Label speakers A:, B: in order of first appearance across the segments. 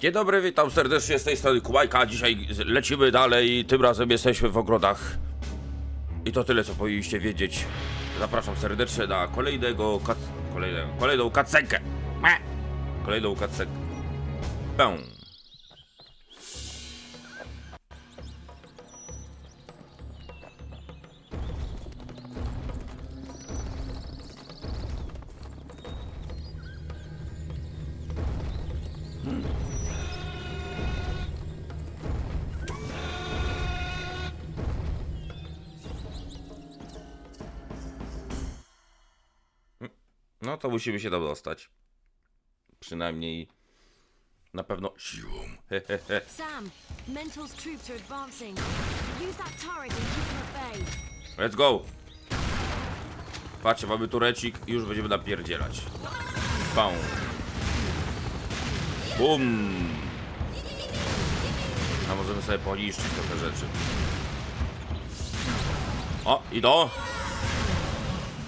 A: Dzień dobry, witam serdecznie z tej strony Kułajka. Dzisiaj lecimy dalej, tym razem jesteśmy w ogrodach. I to tyle, co powinniście wiedzieć. Zapraszam serdecznie na kolejnego kat... kolejnego, kolejną kacenkę. Kolejną kacenkę. To musimy się tam dostać. Przynajmniej na pewno siłą.
B: Sam, Mentor's troops are advancing. Use that turret and keep them at bay.
A: Let's go! Patrzcie, mamy turecik i już będziemy napierdzielać. Pał. Bum! A możemy sobie poniszczyć trochę rzeczy. O, idą!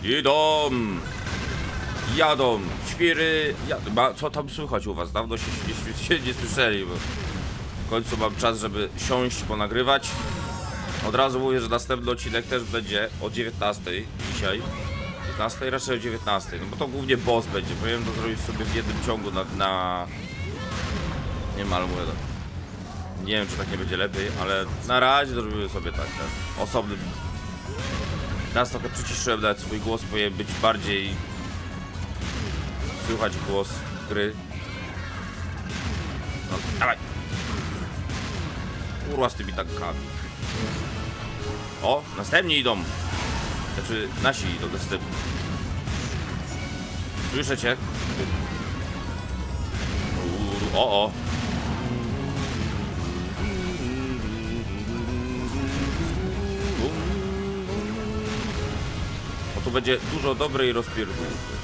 A: Idą! Jadą! Świry! Ma, co tam słychać u was? Dawno się, się, się nie słyszeli, bo w końcu mam czas, żeby siąść, ponagrywać. Od razu mówię, że następny odcinek też będzie o 19 dzisiaj. 15 raczej o 19, no bo to głównie boss będzie. Powinien to zrobić sobie w jednym ciągu na. na... Nie mówię. No. Nie wiem, czy tak nie będzie lepiej, ale na razie zrobimy sobie tak, tak. Osobny. Teraz trochę przyciszyłem nawet swój głos, powinien być bardziej. Słychać głos gry. No, dawaj! Kurwa z tymi tankami. O, następni idą. Znaczy, nasi idą następni. Słyszę cię. O, o. O, tu będzie dużo dobrej rozpierdółki.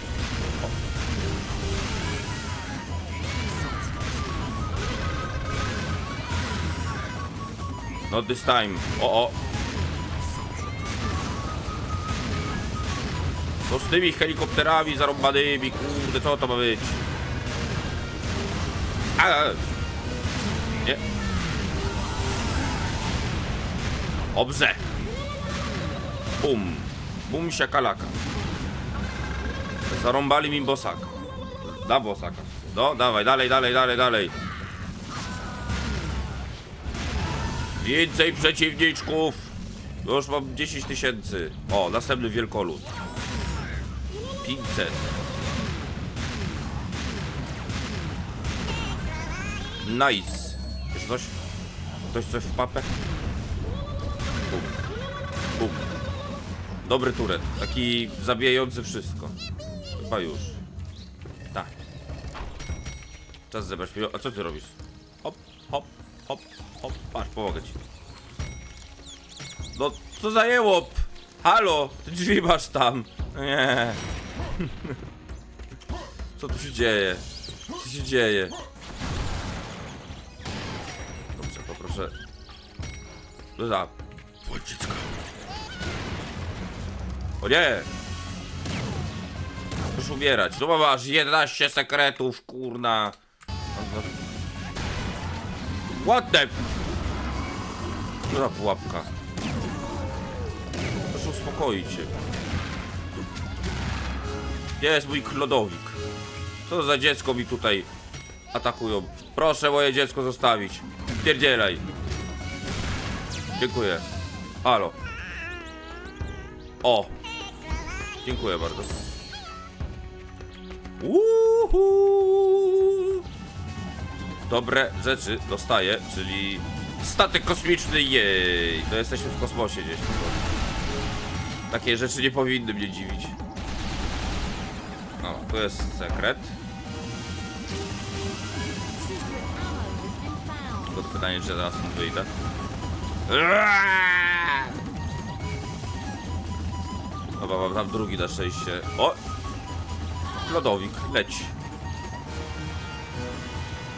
A: Not this time. O, o. Co z tymi helikopterami zarąbanymi? Kurde, co to ma być? A. Nie. Obrze. Bum. Bum siakalaka. Zarąbali mi bosaka. Da bosaka. No, dawaj, dalej, dalej, dalej, dalej. Więcej przeciwniczków! Już mam 10 tysięcy. O, następny wielkolud. 500. Nice. Jeszcze coś? Ktoś coś w papę? Bum. Bum. Dobry turet. Taki zabijający wszystko. Chyba już. Tak. Czas zebrać. A co ty robisz? Hop, hop. Patrz, pomogę ci. No, co za jełop? Halo, ty drzwi masz tam. Nie. Co tu się dzieje? Co się dzieje? Dobrze, poproszę. No za. Wojcicka. O nie! Proszę umierać. No masz 11 sekretów, kurna. What the... Co pułapka? Proszę uspokoić się. Gdzie jest mój klodowik? Co za dziecko mi tutaj atakują? Proszę moje dziecko zostawić. Pierdzielaj. Dziękuję. Halo. O. Dziękuję bardzo. Uhu. Dobre rzeczy dostaję, czyli statek kosmiczny, jej. To jesteśmy w kosmosie gdzieś. Takie rzeczy nie powinny mnie dziwić. No, to jest sekret. Tylko pytanie, czy zaraz tu wyjdę. Dobra, mam tam drugi na szczęście. O! Lodowik, leć.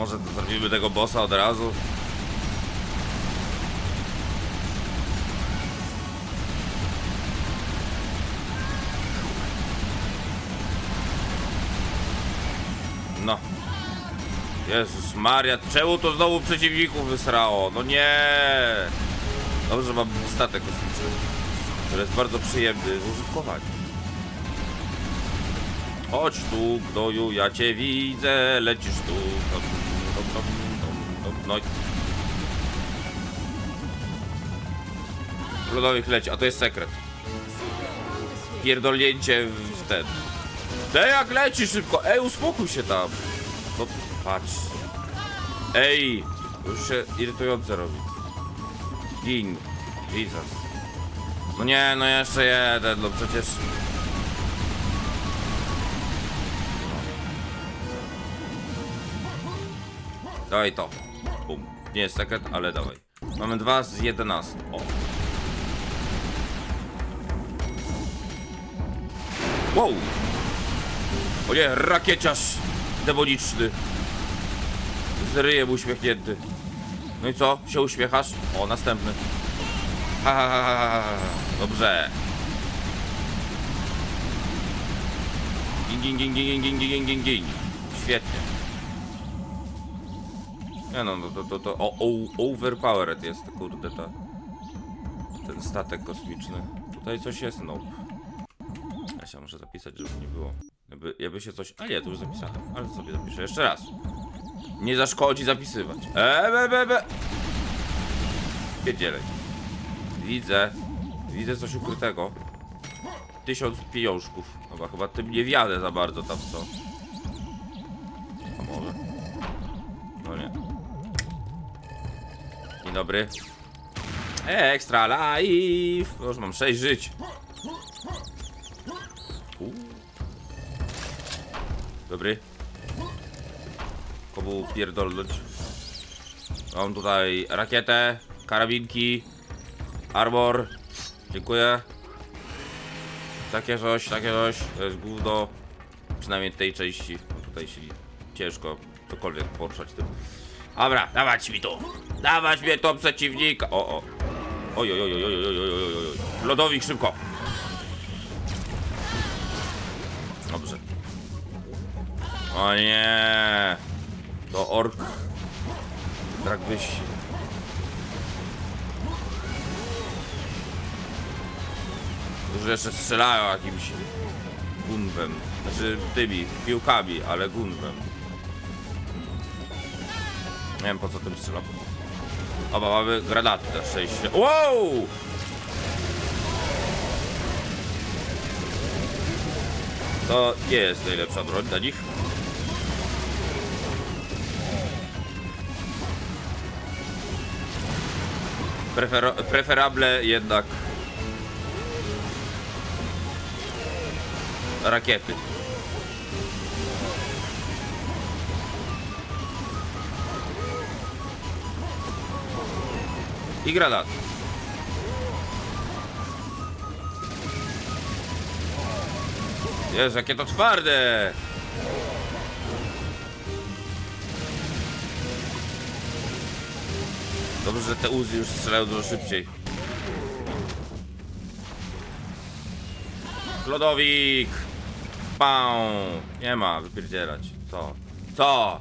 A: może zrobimy tego bossa od razu? No. Jezus Maria, czemu to znowu przeciwników wysrało? No nie! Dobrze, że mam statek kosmiczny, który jest bardzo przyjemny w użytkowaniu. Chodź tu, gnoju, ja cię widzę, lecisz tu. Dom, No i... Lodowych leci, a to jest sekret. Pierdolnięcie w ten. Te jak leci szybko! Ej, uspokój się tam! No patrz. Ej! Już się irytujące robi. Gin. Jesus. No nie, no jeszcze jeden, no przecież... Dawaj to. Nie jest sekret, ale dawaj. Mamy dwa z 11. O. Wow! O nie, rakieciarz demoniczny. Z ryjem uśmiechnięty. No i co? Się uśmiechasz? O, następny. Ha, ha, ha, ha. Dobrze. Gin, gin, gin, gin, gin, gin, gin, gin, gin. Świetnie. Nie no, to, to, to o, o, overpowered jest, kurde, ta, ten statek kosmiczny. Tutaj coś jest, no. Ja się muszę zapisać, żeby nie było. Jakby, jakby się coś... A nie, to już zapisałem. Ale sobie zapiszę jeszcze raz. Nie zaszkodzi zapisywać. E, be, be, be. Pierdzielej. Widzę. Widzę coś ukrytego. Tysiąc pieniążków. Chyba, chyba tym nie wiadę za bardzo tam co. A może? Dzień dobry. Ekstra life! Już mam 6 żyć. U. Dobry. Komu pierdolnąć? Mam tutaj rakietę, karabinki, armor. Dziękuję. Takie coś, takie coś. To jest gówno. Przynajmniej tej części. Tutaj się ciężko cokolwiek poruszać tym. Dobra, dawać mi to. Dawać mnie to przeciwnika. O, o. Oj, oj, oj, oj, oj, oj, oj, oj. Lodowik, szybko. Dobrze. O nie. To ork. Drakbyś. Dużo jeszcze strzelają jakimś gunwem. Znaczy tymi piłkami, ale gunwem. Nie wiem po co tym strzelam. Oba mamy granaty na szczęście. Wow! To nie jest najlepsza broń dla nich. Prefero preferable jednak rakiety. I granat. Jezu, jakie to twarde! Dobrze, że te uzy już strzelają dużo szybciej. Lodowik! Pał! Nie ma, wypierdzielać. Co? Co?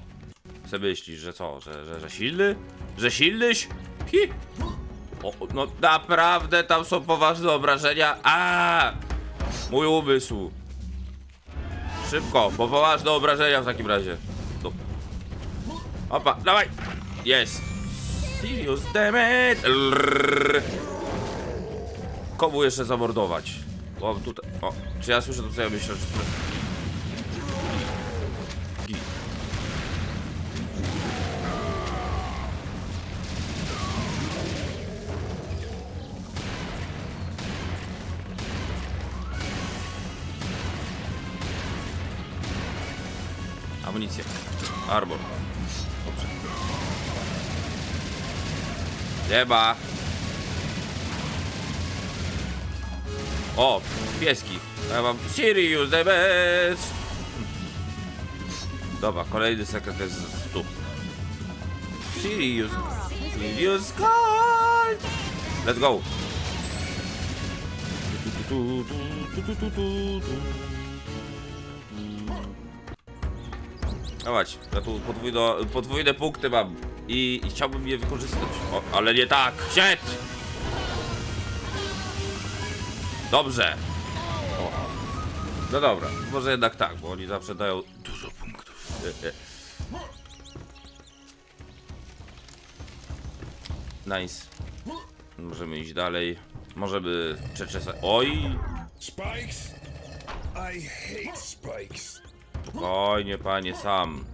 A: Co myślisz, że co? Że, że, że silny? Że silnyś? O, no naprawdę tam są poważne obrażenia. A! Mój umysł. Szybko, bo poważne obrażenia w takim razie. No. Opa, dawaj! Jest! Serious damage! Komu jeszcze zamordować? O, tutaj. O, czy ja słyszę to, co ja myślę? Czy? Arbor. Dobrze. Ma. O, pieski. Ja mam Sirius the best. Dobra, kolejny sekret jest tu. Sirius. Sirius Gold. Let's go. Dawać, ja tu podwójno, podwójne punkty mam i, i chciałbym je wykorzystać. O, ale nie tak! Shit! Dobrze. O. No dobra, może jednak tak, bo oni zawsze dają dużo punktów. Nice. Możemy iść dalej. Możemy przeczesać. Oj!
C: Spikes? I hate spikes.
A: Spokojnie, panie, sam.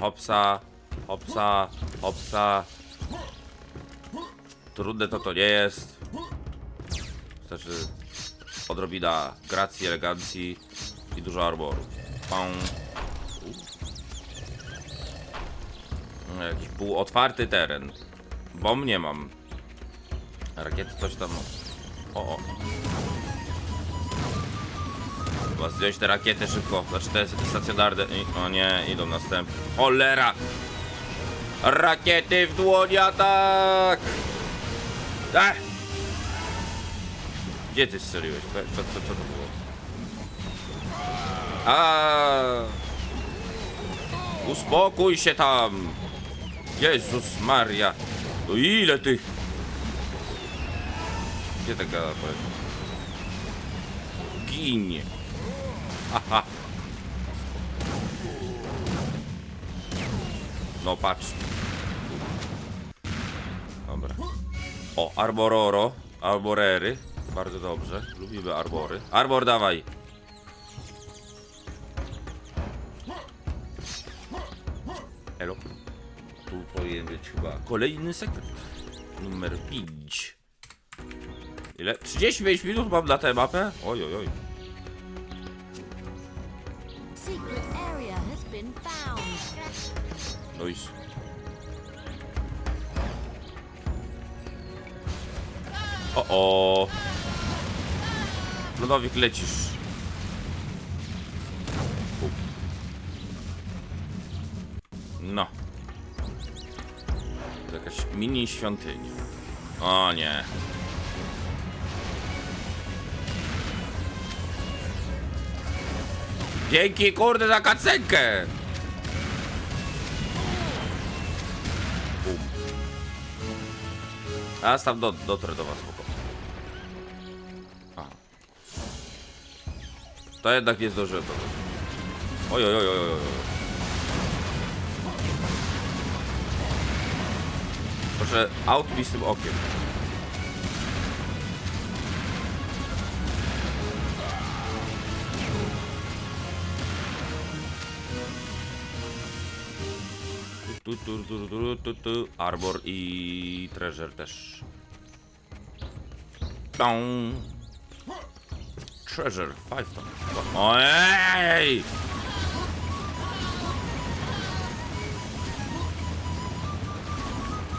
A: Hopsa, hopsa, hopsa. Trudne to to nie jest. Znaczy odrobina gracji, elegancji i dużo arboru. Pam. U. Jakiś półotwarty teren. Bomb nie mam. Rakiety coś tam. O, o. Chyba zdjąć te rakiety szybko. Znaczy te stacjonarne. O nie, idą następne. Cholera! Rakiety w dłoń, atak! Ech! Gdzie ty strzeliłeś? Co, co, co, to było? A! Uspokój się tam! Jezus Maria! No ile tych... Gdzie ta poleciał? Ginie! No patrz. Dobra. O, arbororo. Arborery. Bardzo dobrze. Lubimy arbory. Arbor dawaj. Elo. Tu powinien być chyba kolejny sekret. Numer 5. Ile? 35 minut mam na tę mapę? Oj, oj, oj.
B: Secret area has been found.
A: Nice. O o. Ludowik lecisz. No. To jakaś mini świątynia. O nie. Dzięki kurde za kacenkę! A tam do, dotrę do was spoko. A. To jednak nie zdążyłem to. Oj, oj, oj, oj, oj. Proszę, out mi z tym okiem. Tu, tu, tu, tu, tu. Arbor i Treasure też. Tą. Treasure, five ton. Ojej!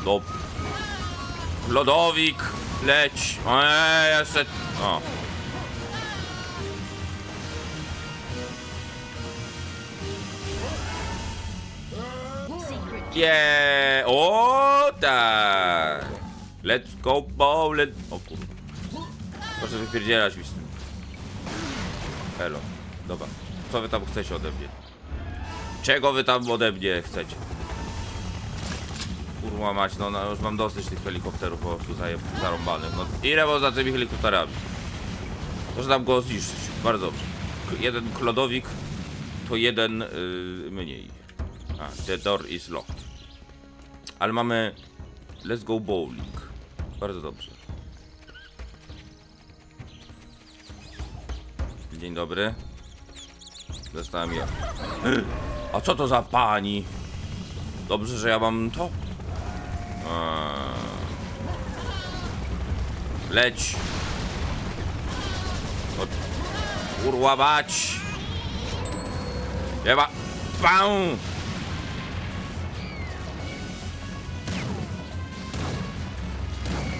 A: Do... Lodowik, leć. Ojej, jeszcze... O. Yeah! O tak! Let's go bowling! O kurwa. Proszę wypierdzielać mi z tym. Elo. Dobra. Co wy tam chcecie ode mnie? Czego wy tam ode mnie chcecie? Kurwa mać, no, no już mam dosyć tych helikopterów po prostu zarąbanych. No ile można tymi helikopterami? Może tam go zniszczyć. Bardzo dobrze. Jeden klodowik to jeden yy, mniej. A, the door is locked. Ale mamy let's go bowling. Bardzo dobrze. Dzień dobry. Dostałem ja. A co to za pani? Dobrze, że ja mam to. Leć. O, kurwa mać. Nie ma.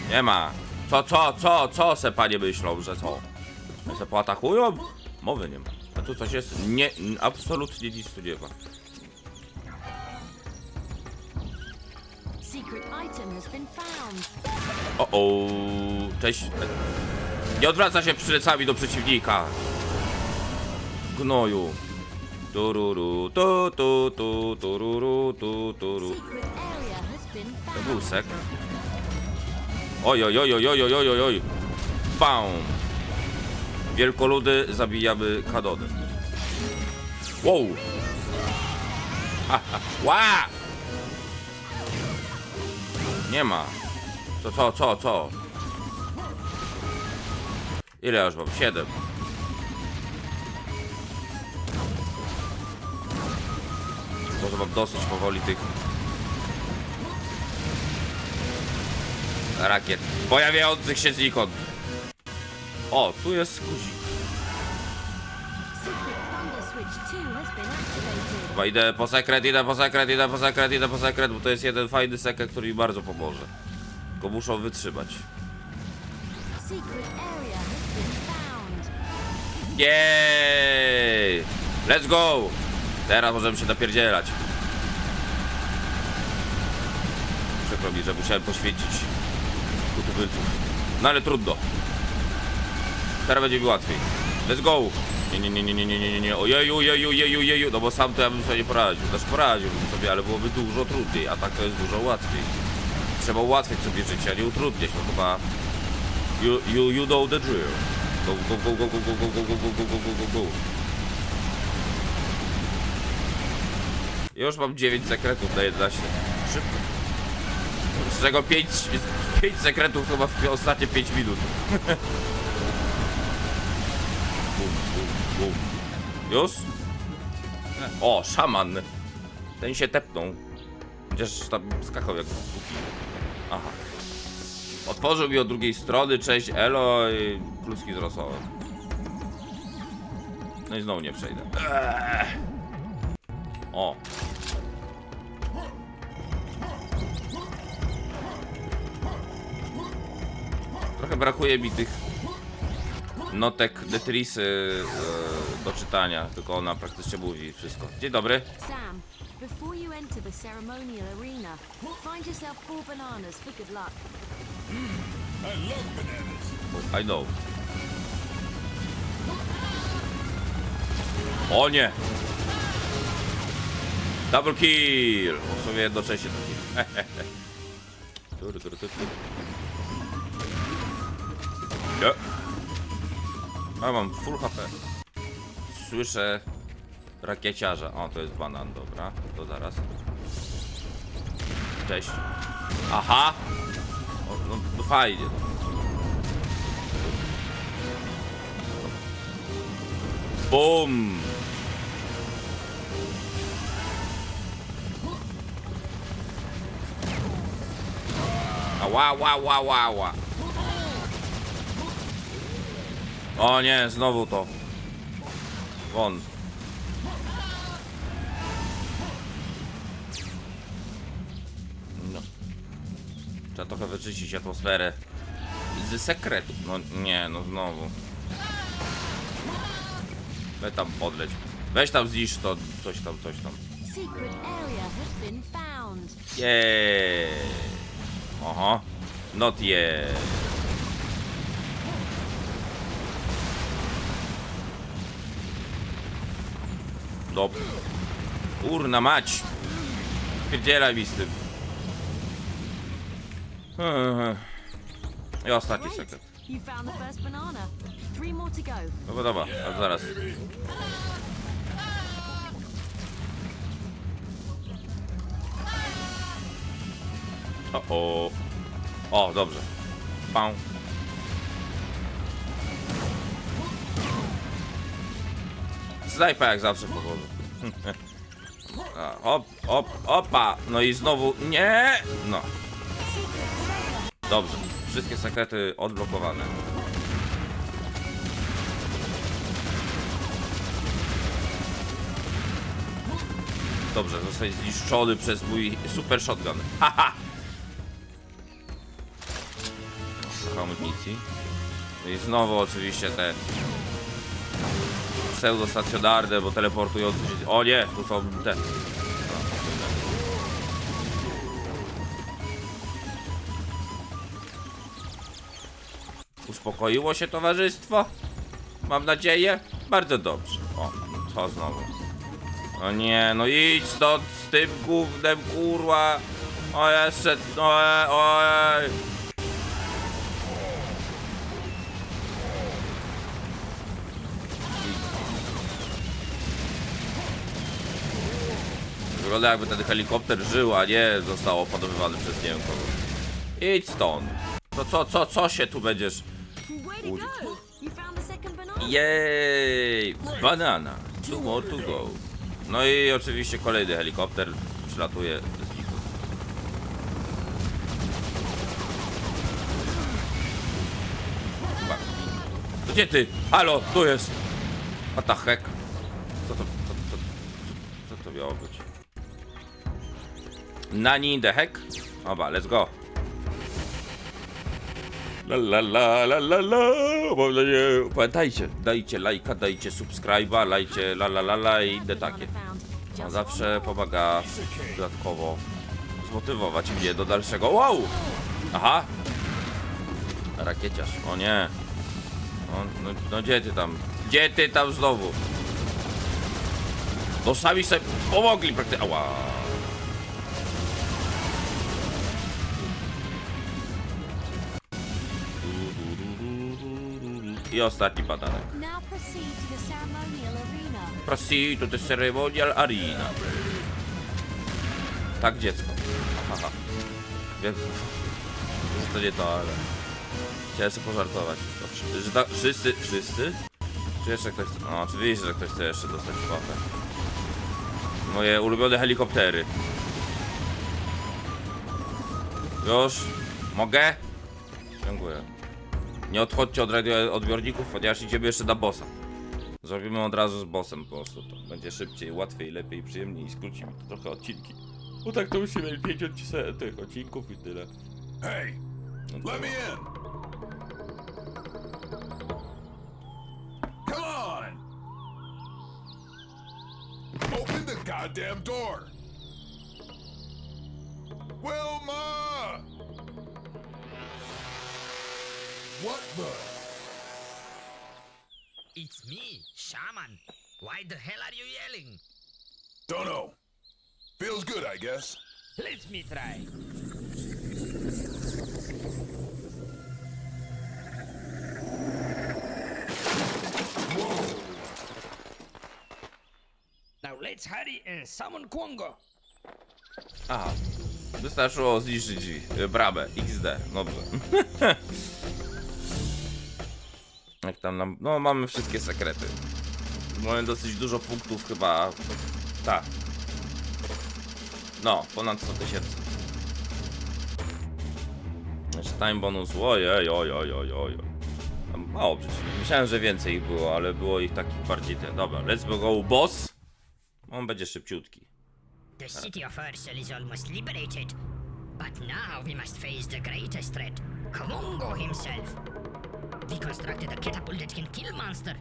A: Nie ma. Co, co, co, co se panie myślą, że co? Że se poatakują? Mowy nie ma. A tu coś jest? Nie, absolutnie nic tu nie ma. O, o, cześć. Nie odwraca się plecami do przeciwnika. Gnoju. Tururu, tu, tu, tu, tururu, tu, turu. To był sek. Oj, oj, oj, oj, oj, oj, oj, oj. Bam. Wielkoludy zabijamy kadony. Wow. Ha, ha. Ła! Nie ma. Co, co, co, co? Ile już mam? Siedem. Może mam dosyć powoli tych rakiet pojawiających się znikąd. O, tu jest guzik.
B: Secret thunder switch 2 has been activated.
A: Chyba idę po sekret, idę po sekret, idę po sekret, idę po sekret, bo to jest jeden fajny sekret, który mi bardzo pomoże. Tylko muszą wytrzymać. Jej! Let's go! Teraz możemy się napierdzielać. Przykro mi, że musiałem poświęcić kutubylców. No ale trudno. Teraz będzie mi łatwiej. Let's go! Nie, nie, nie, nie, nie, nie, nie, nie, nie. Ojeju, ojeju, ojeju. No bo sam to ja bym sobie nie poradził. Też poradziłbym sobie, ale byłoby dużo trudniej. A tak to jest dużo łatwiej. Trzeba ułatwiać sobie życie, a nie utrudniać. No chyba... You, you, you know the drill. Go, go, go, go, go, go, go, go, go, go, go, go, go, go. Już mam 9 sekretów na 11. Z czego 5, 5 sekretów chyba w ostatnie 5 minut. bum, bum, bum. Już? O, szaman. Ten się tepnął. Chociaż tam skakał jak kuki. Aha. Otworzył mi od drugiej strony, cześć Elo i kluski z rosołem. No i znowu nie przejdę. Eee. O. Trochę brakuje mi tych notek Detrisy e, do czytania, tylko ona praktycznie mówi wszystko. Dzień dobry.
B: Sam, before you enter the ceremonial arena, find yourself four bananas for good luck.
C: I love bananas.
A: I know. O nie! Double kill! W sumie jednocześnie to kill. Nie. A mam full HP. Słyszę rakieciarza. O, to jest banan, dobra. To zaraz. Cześć. Aha! O, no, no fajnie. Bum! Ała, ła, ła, ła, ła. O nie, znowu to. Won. No. Trzeba trochę wyczyścić atmosferę. Z sekretu. No nie, no znowu. Weź tam podleć. Weź tam zniszcz to, coś tam, coś tam.
B: Secret area has been found.
A: Jeee. Oho. Not yet. do... Kurna mać! Pierdzielaj mi z tym. Eee. I ostatni sekret.
B: Dobra,
A: no dobra, a zaraz. O, o. o dobrze. Pam. Snajpa jak zawsze powoli. Hop, hop, opa. No i znowu nie. No. Dobrze. Wszystkie sekrety odblokowane. Dobrze, zostaje zniszczony przez mój super shotgun. Haha! Amunicji. No i znowu oczywiście te pseudostacjonarne, bo teleportujące się... O nie, tu są te... Uspokoiło się towarzystwo? Mam nadzieję? Bardzo dobrze. O, co znowu? O nie, no idź stąd z tym gównem, kurwa. O jeszcze, no, e, Wygląda jakby ten helikopter żył, a nie został opanowywany przez nie wiem kogo. Idź stąd. To co, co, co się tu będziesz...
B: Banana.
A: Jej! Banana. Two more to go. No i oczywiście kolejny helikopter przylatuje. Chyba. Gdzie ty? Halo, tu jest! What the heck? Co to, co, co, co, co to miało być? Nani the heck? Oba, let's go. La la la la la la pamiętajcie, dajcie lajka, dajcie subskryba, lajcie la la la la i inne takie. To
B: Just
A: zawsze pomaga dodatkowo zmotywować mnie do dalszego. Wow! Aha! Rakieciarz, o nie. O, no, no gdzie ty tam? Gdzie ty tam znowu? No sami sobie pomogli praktycznie. Ała. I ostatni badanek.
B: Proceed to the ceremonial arena.
A: Tak, dziecko. Aha. Wiem, że to nie to, ale... Chciałem sobie pożartować. Że ta, wszyscy, wszyscy? Czy jeszcze ktoś? No, oczywiście, że ktoś chce jeszcze dostać łapę. Moje ulubione helikoptery. Już? Mogę? Dziękuję. Nie odchodźcie od radioodbiorników, ponieważ idziemy jeszcze na bossa. Zrobimy od razu z bossem po prostu. To będzie szybciej, łatwiej, lepiej, przyjemniej i skróci mi to trochę odcinki. Bo tak to musimy mieli 5 odci- tych odcinków i tyle.
C: Hey,
A: No
C: let me in. Come on. Open the goddamn door. Wilma! What the?
D: It's me, Shaman. Why the hell are you yelling?
C: Don't know. Feels good, I guess.
D: Let me try. Now let's hurry and summon Kwongo.
A: Aha. Wystarczyło zniszczyć y, bramę. XD. Dobrze. Jak tam nam... No, mamy wszystkie sekrety. Mamy dosyć dużo punktów chyba. Tak. No, ponad 100 tysięcy. Jeszcze time bonus. Ojej, oj, oj, oj, oj. Mało przecież. Myślałem, że więcej ich było, ale było ich takich bardziej ten. Dobra, let's go boss. On będzie szybciutki.
D: The city of Ursel is almost liberated. But now we must face the greatest threat Kwongo himself. We constructed a catapult that can kill monster.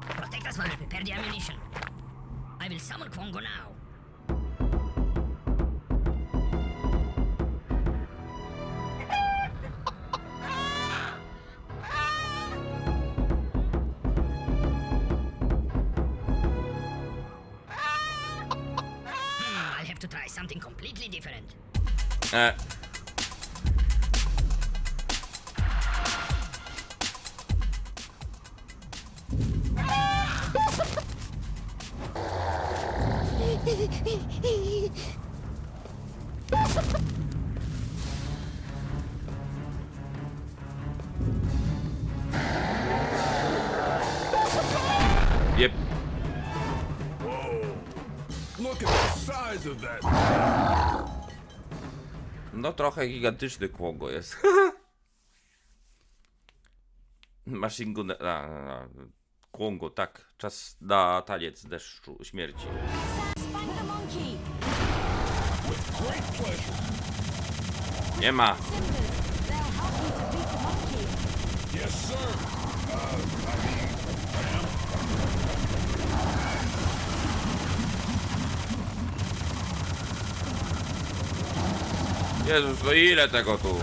D: Protect us while I prepare the ammunition. I will summon Kwongo now. Hmm,
A: No trochę gigantyczny kłogo jest. Machine gun... A, a, kłongo, tak. Czas na taniec deszczu śmierci. Nie ma.
C: Yes, sir. Uh, I mean, I am.
A: Jezus, no ile tego tu?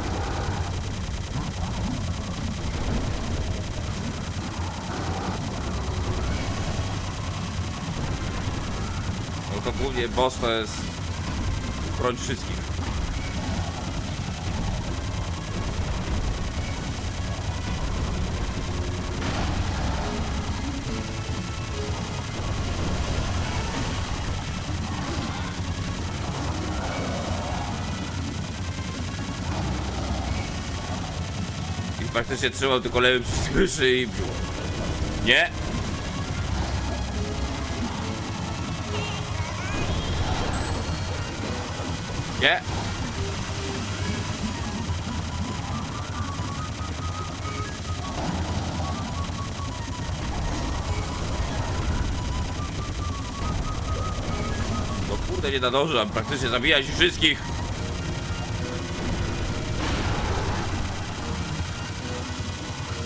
A: No to głównie boss to jest broń wszystkich. Praktycznie trzymał tylko lewym przyciskiem myszy i bił. Nie! Nie! No kurde, nie nadążam, praktycznie zabijać ich wszystkich.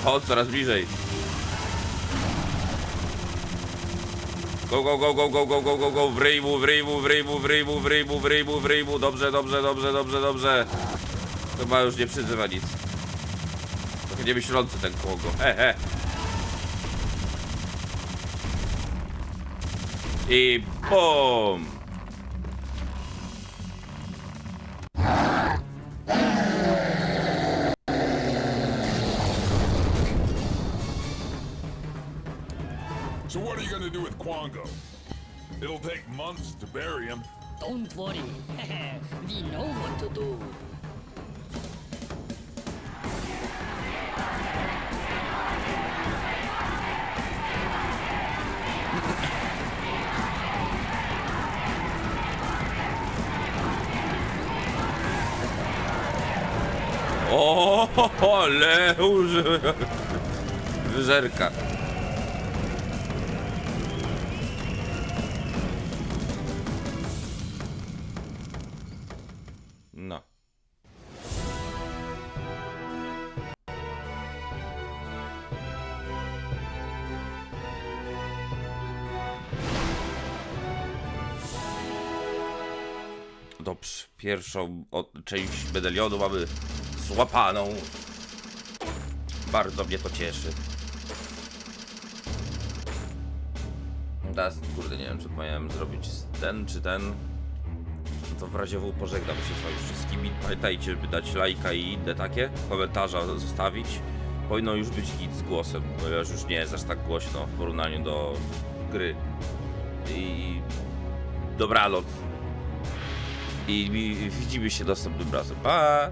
A: Chodź coraz bliżej. Go, go, go, go, go, go, go, go, go, wryj mu, wryj mu, wryj mu, wryj mu, wryj mu, wryj mu, wryj mu, dobrze, dobrze, dobrze, dobrze, dobrze. Chyba już nie przyzywa nic. Trochę niemyślący ten kogo. He, he. I BOOM!
C: So what are you gonna do with Quango? It'll take months to bury him.
D: Don't worry. we know what to do.
A: O, ale uży... Wyżerka. Dobrze, pierwszą część medalionu mamy złapaną. Bardzo mnie to cieszy. Teraz, kurde, nie wiem, czy miałem zrobić ten, czy ten. To w razie W pożegnam się z wami wszystkimi. Pamiętajcie, żeby dać lajka i inne takie, komentarza zostawić. Powinno już być git z głosem, ponieważ już nie jest aż tak głośno w porównaniu do gry. I dobranoc. I widzimy się następnym razem. Pa!